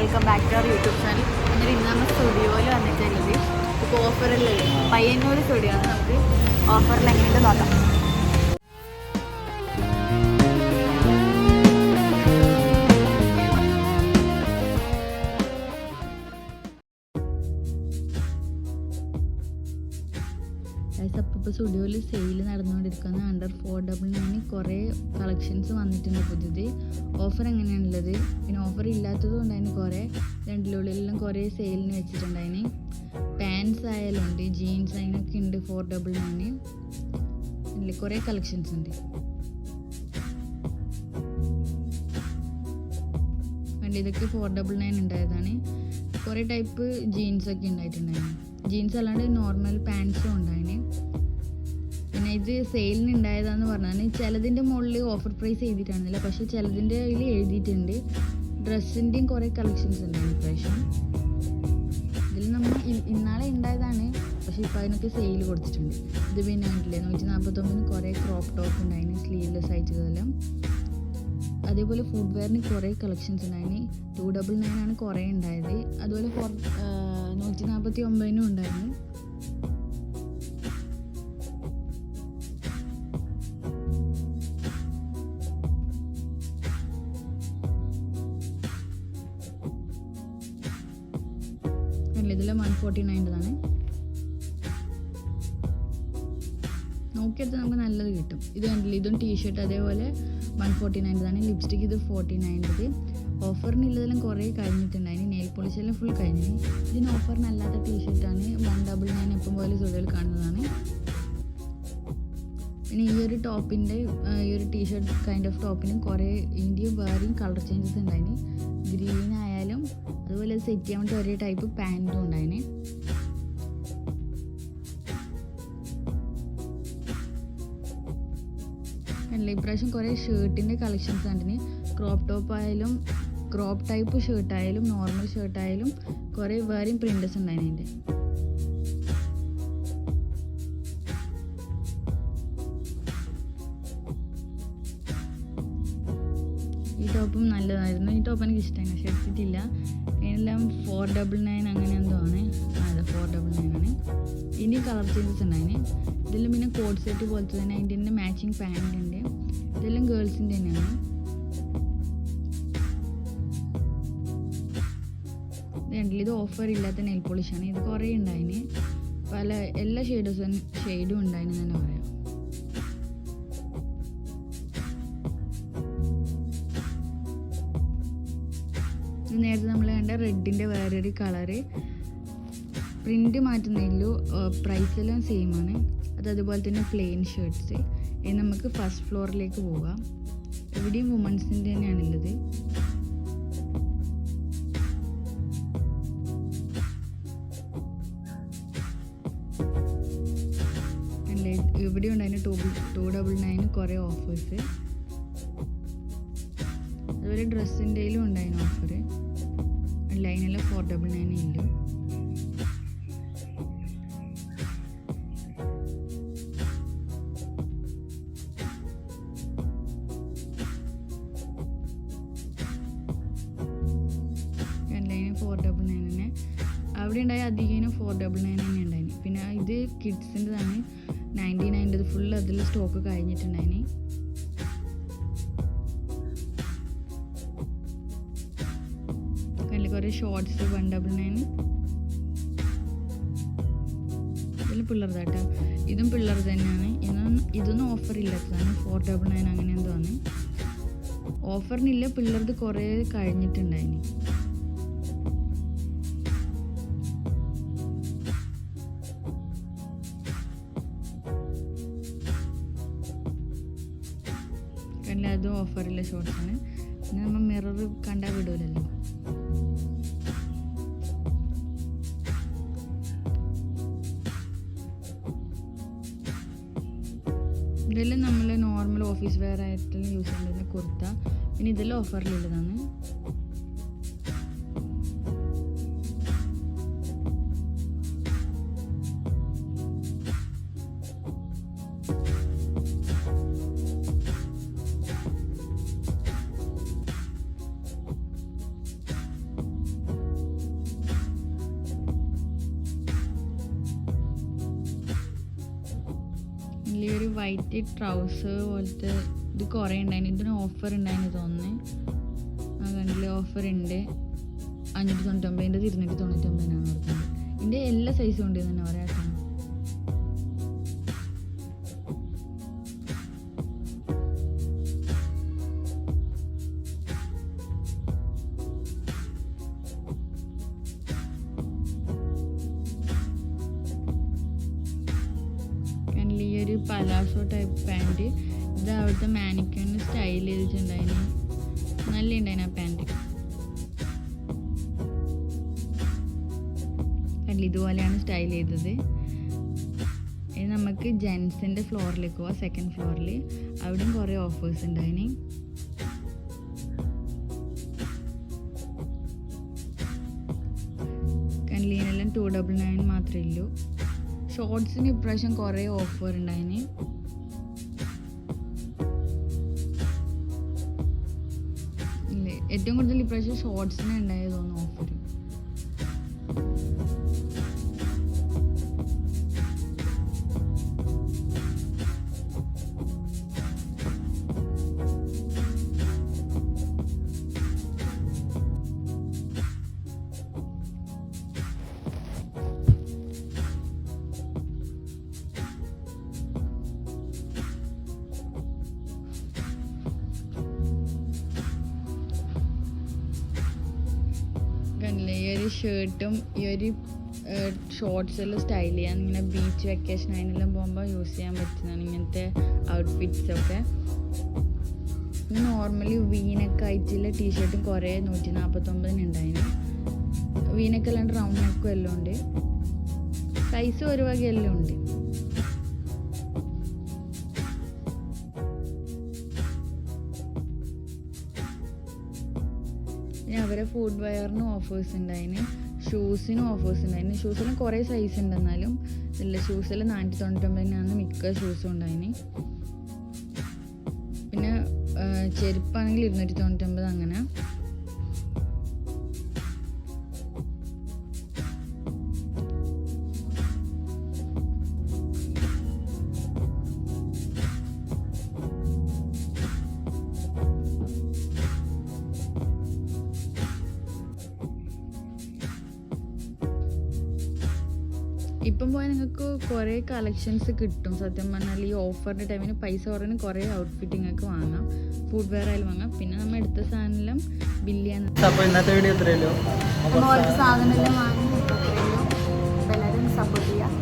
Welcome back to our YouTube channel എന്നിട്ട് ഇന്ന് നമ്മൾ സ്റ്റുഡിയോയിൽ വന്നിട്ടുണ്ട് ഇപ്പോൾ ഓഫറല്ലേ പയ്യന്നൂർ സ്റ്റുഡിയോ ആണ്. നമുക്ക് ഓഫറിൽ എങ്ങനെയുണ്ട് നോക്കാം. സ്റ്റുഡിയോയിൽ സെയിൽ നടന്നുകൊണ്ടിരിക്കുന്ന അണ്ടർ ഫോർ ഡബിൾ കുറേ കളക്ഷൻസ് വന്നിട്ടുണ്ട് പുതിയത്. ഓഫർ എങ്ങനെയാണുള്ളത്? പിന്നെ ഓഫർ ഇല്ലാത്തത് കൊണ്ട് അതിന് കുറേ രണ്ടിലുള്ളിലെല്ലാം കുറേ സെയിലിന് വെച്ചിട്ടുണ്ട് അതിന് പാൻസ് ആയാലും ഉണ്ട് ജീൻസ് അതിനൊക്കെ ഉണ്ട് ഫോർ ഡബിൾ ആണ്. അതിൽ കുറേ കളക്ഷൻസ് ഉണ്ട്. വേണ്ട ഇതൊക്കെ ഫോർ ഡബിൾ നയൻ ഉണ്ടായതാണ്. കുറേ ടൈപ്പ് ജീൻസ് ഒക്കെ ഉണ്ടായിട്ടുണ്ടായിരുന്നു ജീൻസ് അല്ലാണ്ട് നോർമൽ പാൻസും ഉണ്ടായിന്. പിന്നെ ഇത് സെയിലിന് ഉണ്ടായതാന്ന് പറഞ്ഞാൽ ചിലതിന്റെ മുകളിൽ ഓഫർ പ്രൈസ് എഴുതിയിട്ടാണെന്നില്ല. പക്ഷേ ചിലതിന്റെ അതിൽ എഴുതിയിട്ടുണ്ട്. ഡ്രസ്സിന്റെയും കുറേ കളക്ഷൻസ് ഉണ്ട് ഇപ്രാവശ്യം ഇതിൽ നമ്മൾ ഇന്നാളെ ഉണ്ടായതാണ് പക്ഷേ ഇപ്പോൾ അതിനൊക്കെ സെയിൽ കൊടുത്തിട്ടുണ്ട്. ഇത് പിന്നെ കണ്ടില്ലേ നൂറ്റി നാൽപ്പത്തൊമ്പതിന് കുറേ ക്രോപ്പ് ടോപ്പ് ഉണ്ടായിന് സ്ലീവ്ലെസ് ആയിട്ടുള്ളതെല്ലാം അതേപോലെ ഫുഡ് വെയറിന് കുറേ കളക്ഷൻസ് ഉണ്ടായിന്. ടു ഡബിൾ നയൻ ആണ് കുറേ ഉണ്ടായത് അതുപോലെ നൂറ്റി നാൽപ്പത്തി ഒമ്പതിനും ഉണ്ടായിരുന്നു. ഇതിൽ വൺ ഫോർട്ടി നയന്റെതാണ് നോക്കിയെടുത്ത് നമുക്ക് നല്ലത് കിട്ടും. ഇത് കണ്ടില്ല? ഇതും ടീഷർട്ട് അതേപോലെ വൺ ഫോർട്ടി നയന്റെതാണ് ലിപ്സ്റ്റിക് ഇത് ഫോർട്ടി നയന്റെത് ഓഫറിനുള്ളതെല്ലാം കുറേ കഴിഞ്ഞിട്ടുണ്ടായിന് നെയിൽ പോളിഷെല്ലാം ഫുൾ കഴിഞ്ഞു. ഇതിന് ഓഫറിനല്ലാത്ത ടീഷർട്ടാണ് വൺ ഡബിൾ നയൻ എപ്പം പോലെ സുതൽ കാണുന്നതാണ്. പിന്നെ ഈ ഒരു ടോപ്പിന്റെ ഈ ഒരു ടീഷർട്ട് കൈൻഡ് ഓഫ് ടോപ്പിന് കുറേ ഇന്ത്യയും വേറെയും കളർ ചേഞ്ചസ് ഉണ്ടായിന്. ഗ്രീൻ അതുപോലെ സെറ്റ് ചെയ്യാൻ വേണ്ടി ഒരേ ടൈപ്പ് പാന്റും ഉണ്ടായിന്. അല്ല ഇപ്രാവശ്യം കുറേ ഷർട്ടിന്റെ കളക്ഷൻസ് കണ്ടിന്. ക്രോപ്പ് ടോപ്പ് ആയാലും ക്രോപ്പ് ടൈപ്പ് ഷർട്ട് ആയാലും നോർമൽ ഷർട്ട് ആയാലും കുറേ വേറെയും പ്രിന്റേഴ്സ് ഉണ്ടായിരുന്നു അതിന്റെ ഈ ടോപ്പും നല്ലതായിരുന്നു. ഈ ടോപ്പ് എനിക്ക് ഇഷ്ടമായി പക്ഷെ എടുത്തിട്ടില്ല. ഇതിനെല്ലാം ഫോർ ഡബിൾ നയൻ അങ്ങനെ എന്തോ ആണ്. അതെ ഫോർ ഡബിൾ നയൻ ആണ്. ഇനി കളർ ചേഞ്ചസ് ഉണ്ടായിന്. ഇതെല്ലാം പിന്നെ കോഡ് സെറ്റ് പോലത്തെ തന്നെ. അതിന്റെ തന്നെ മാച്ചിങ് പാന്റ് ഉണ്ട്. ഇതെല്ലാം ഗേൾസിന്റെ തന്നെയാണ് കണ്ടില്ലേ ഇത് ഓഫർ ഇല്ലാത്ത നെയിൽ പോളിഷാണ് ഇത് കുറേ ഉണ്ടായിന്. പല എല്ലാ ഷെയ്ഡും ഷെയ്ഡും ഉണ്ടായിന് തന്നെ പറയാം. നേരത്തെ നമ്മൾ റെഡിന്റെ വേറൊരു കളറ് പ്രിന്റ് പ്രൈസ് എല്ലാം സെയിം ആണ്. അത് അതുപോലെ തന്നെ പ്ലെയിൻ ഷർട്ട്സ് ഇനി നമുക്ക് ഫസ്റ്റ് ഫ്ലോറിലേക്ക് പോവാം. എവിടെയും വുമൺസിന്റെ തന്നെയാണുള്ളത് ഇവിടെ ഉണ്ടായിരുന്നു ടൂ ടു ഡബിൾ നയൻ കുറേ ഓഫേഴ്സ് അതുപോലെ ഡ്രസ്സിന്റെയിലും ഉണ്ടായിരുന്നു ഓഫർ അതിനെല്ലാം ഫോർ ഡബിൾ നയൻ ഇല്ല അവിടെ ഉണ്ടായ അധികം ഫോർ ഡബിൾ നയൻ തന്നെ ഉണ്ടായിന്. പിന്നെ ഇത് കിഡ്സിന്റെതാണ് നയന്റി നയന്റെ ഫുൾ അതിൽ സ്റ്റോക്ക് കഴിഞ്ഞിട്ടുണ്ടായിന്. കുറേ ഷോർട്സ് വൺ ഡബിൾ നയൻ ഇതിൽ പിള്ളേർ കേട്ടോ ഇതും പിള്ളേർ തന്നെയാണ് ഇതൊന്നും ഇതൊന്നും ഓഫർ ഇല്ലാത്തതാണ് ഫോർ ഡബിൾ നയൻ അങ്ങനെ എന്തോ ആണ്. ഓഫറിനില്ല പിള്ളേർത് കുറേ കഴിഞ്ഞിട്ടുണ്ടായിന്. കണ്ടില്ല അതും ഓഫറില്ല ഷോർട്സാണ് പിന്നെ നമ്മൾ മിറർ കണ്ടാൽ വിടൂലല്ലോ. ഇതെല്ലാം നമ്മൾ നോർമൽ ഓഫീസ് വെയർ ആയിട്ടുള്ള യൂസ് ചെയ്യുന്ന കുർത്ത പിന്നെ ഇതെല്ലാം ഓഫറിലുള്ളതാണ് വൈറ്റ് ട്രൗസർ പോലത്തെ ഇത് കുറേ ഉണ്ടായിരുന്നു ഇതിന് ഓഫർ ഉണ്ടായിരുന്നു തോന്നുന്നു. ആ കണ്ടില്ലേ ഓഫർ ഉണ്ട് അഞ്ഞൂറ്റി തൊണ്ണൂറ്റൊമ്പതിന്റെ ഇരുന്നൂറ്റി തൊണ്ണൂറ്റൊമ്പതിനാണ് കൊടുക്കുന്നത് ഇതിന്റെ എല്ലാ സൈസും ഉണ്ട് തന്നെ പറയാം. പലാസോ ടൈപ്പ് പാന്റ് ഇത് അവിടുത്തെ മാനിക്കണ് സ്റ്റൈൽ ചെയ്തിട്ടുണ്ടായിരുന്നു. നല്ല ഉണ്ടായിരുന്നു ആ പാന്റ് കണ്ടില്ലേ ഇതുപോലെയാണ് സ്റ്റൈൽ ചെയ്തത്. നമുക്ക് ജെൻസിന്റെ ഫ്ലോറിലേക്ക് പോവാം സെക്കൻഡ് ഫ്ലോറിൽ അവിടെയും കുറേ ഓഫേഴ്സ് ഉണ്ടായിന്. കൺലീനെല്ലാം ടു ഡബിൾ നയൻ മാത്രമേ ഉള്ളൂ. ഷോർട്സിന് ഇപ്രാവശ്യം കുറേ ഓഫർ ഉണ്ടായിന്. ഏറ്റവും കൂടുതൽ ഇപ്രാവശ്യം ഷോർട്സിന് ഉണ്ടായത് തോന്നുന്നു. കണ്ടില്ലേ ഈ ഒരു ഷർട്ടും ഈ ഒരു ഷോർട്സെല്ലാം സ്റ്റൈൽ ചെയ്യാൻ ഇങ്ങനെ ബീച്ച് വെക്കേഷൻ അതിനെല്ലാം പോകുമ്പോൾ യൂസ് ചെയ്യാൻ പറ്റുന്നതാണ് ഇങ്ങനത്തെ ഔട്ട്ഫിറ്റ്സ് ഒക്കെ. നോർമലി വീനൊക്കെ ആയിട്ടുള്ള ടീഷർട്ടും കുറേ നൂറ്റി നാൽപ്പത്തൊമ്പതിന് ഉണ്ടായിന് വീനൊക്കെ അല്ലാണ്ട് റൗണ്ട് നെക്കും എല്ലാം ഉണ്ട്. സൈസ് ഒരു വകയെല്ലാം ഉണ്ട്. പിന്നെ അവരെ ഫുഡ് വെയറിനും ഓഫേഴ്സ് ഉണ്ടായിന് ഷൂസിനും ഓഫേഴ്സ് ഉണ്ടായിന് ഷൂസിന് കുറേ സൈസ് ഉണ്ട് എന്നാലും ഇല്ല ഷൂസിൽ നാനൂറ്റി തൊണ്ണൂറ്റൊമ്പതിനാണ് മിക്ക ഷൂസും ഉണ്ടായിന്. പിന്നെ ചെരുപ്പാണെങ്കിൽ ഇരുന്നൂറ്റി തൊണ്ണൂറ്റൊമ്പത് അങ്ങനെ. ഇപ്പം പോയാൽ നിങ്ങൾക്ക് കുറേ കളക്ഷൻസ് കിട്ടും. സത്യം പറഞ്ഞാൽ ഈ ഓഫറിന്റെ ടൈമിന് പൈസ കുറഞ്ഞ് കുറേ ഔട്ട്ഫിറ്റ് നിങ്ങൾക്ക് വാങ്ങാം. ഫുഡ് വെയർ ആയാലും വാങ്ങാം. പിന്നെ നമ്മൾ എടുത്ത സാധനം ബില്ല് ചെയ്യാൻ അപ്പോൾ ഇന്നത്തെ വീഡിയോ എത്രയല്ലോ സാധനമെല്ലാം വാങ്ങി എല്ലാവരും സപ്പോർട്ട് ചെയ്യാം